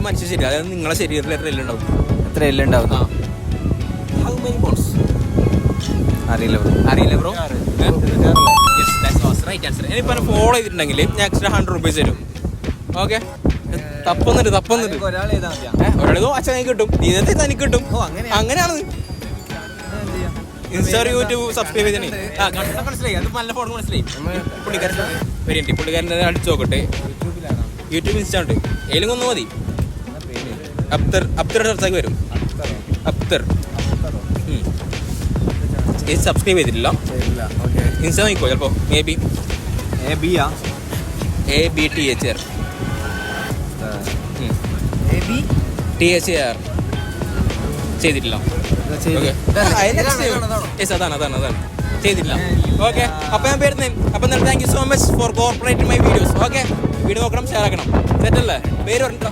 ഒരു മനുഷ്യ ശരീരം അതായത് നിങ്ങളെ ശരീരത്തിൽ എത്ര എല്ലുണ്ടാവും എത്ര എല്ലുണ്ടാവും ഹൗ മെനി ബോൺസ് അറിയില്ല ബ്രോ. അറിയില്ല ബ്രോ? റൈറ്റ് ആൻസർ ഇനിയിപ്പോൾ ഫോളോ ചെയ്തിട്ടുണ്ടെങ്കിൽ ഞാൻ എക്സ്ട്രാ ഹൺഡ്രഡ് റുപ്പീസ് തരും. ഓക്കെ അച്ഛൻ എനിക്ക് കിട്ടും. തനിക്ക് കിട്ടും? അങ്ങനെയാണ്. ഇൻസ്റ്റാ യൂട്യൂബ് സബ്സ്ക്രൈബ് ചെയ്തേ ആ കണ്ടാ? മനസ്സിലായി? അത് നല്ല ഫോൺ മനസ്സിലായി. പുള്ളിക്കാരൻ വരിയുണ്ട് പുള്ളിക്കാരന്റെ അടിച്ചു നോക്കട്ടെ. യൂട്യൂബ് ഇൻസ്റ്റാ ഉണ്ട്. ഏലും ഒന്ന് മതി. അബ്തർ അബ്തർ അടുത്തേക്ക് വരും. അബ്തർ. ഇത് സബ്സ്ക്രൈബ് ചെയ്തിട്ടില്ല. ഇൻസ്റ്റാ നോക്കിക്കോ ചിലപ്പോൾ may be A ബിയാ A B T H R T H R ചെയ്തിട്ടില്ല. യെസ് അതാണ് അതാണ് അതാണ്. ചെയ്തിട്ടില്ല. ഓക്കെ അപ്പോൾ ഞാൻ പേരുന്നേ അപ്പോൾ എന്നാൽ thank you so much for corporate my videos okay video നോക്കണം ഷെയർ ആക്കണം. സെറ്റല്ലേ പേര് പറഞ്ഞിട്ടോ.